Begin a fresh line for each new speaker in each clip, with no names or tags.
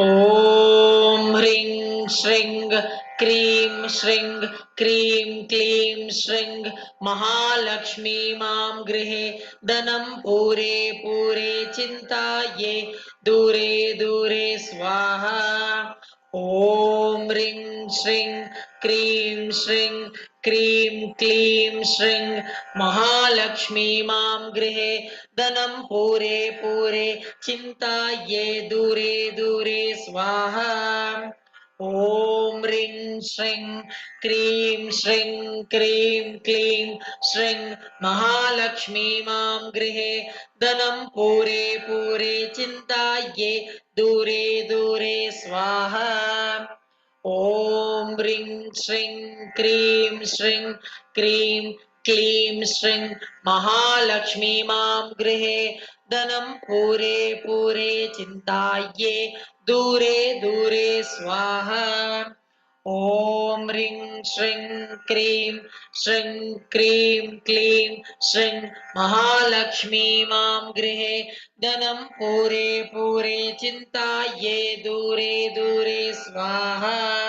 ॐ ह्रीं श्रीं क्रीं श्रीं क्रीं क्लीं श्रीं महालक्ष्मी माँ गृहे धनं पूरे पूरे चिन्ताये दूरे दूरे स्वाहा। ॐ ह्रीं श्रीं क्रीं श्रीं क्रीं क्लीं श्रीं महालक्ष्मी माँ गृहे, धनं पूरे पूरे चिन्ताये दूरे दूरे, स्वाहा। ॐ ह्रीं श्रीं क्रीं श्रीं क्रीं क्लीं श्रीं, महालक्ष्मी माँ गृहे, धनं पूरे पूरे चिन्ताये दूरे दूरे, स्वाहा। ॐ ह्रीं श्रीं क्रीं श्रीं क्रीं क्लीं श्रीं महालक्ष्मी माँ गृहे धनं पूरे पूरे चिन्ताये दूरे दूरे स्वाहा ॐ ह्रीं श्रीं क्रीं श्रीं क्रीं क्लीं श्रीं महालक्ष्मी माँ गृहे धनं पूरे पूरे चिन्ताये दूरे दूरे स्वाहा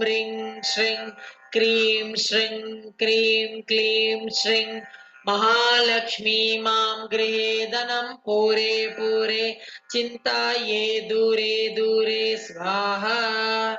ह्रीं श्रीं, क्रीं श्रीं, क्रीं क्लीं श्रीं। महालक्ष्मी माँ गृहे धनं पूरे पूरे। चिन्ताये दूरे दूरे, स्वाहा।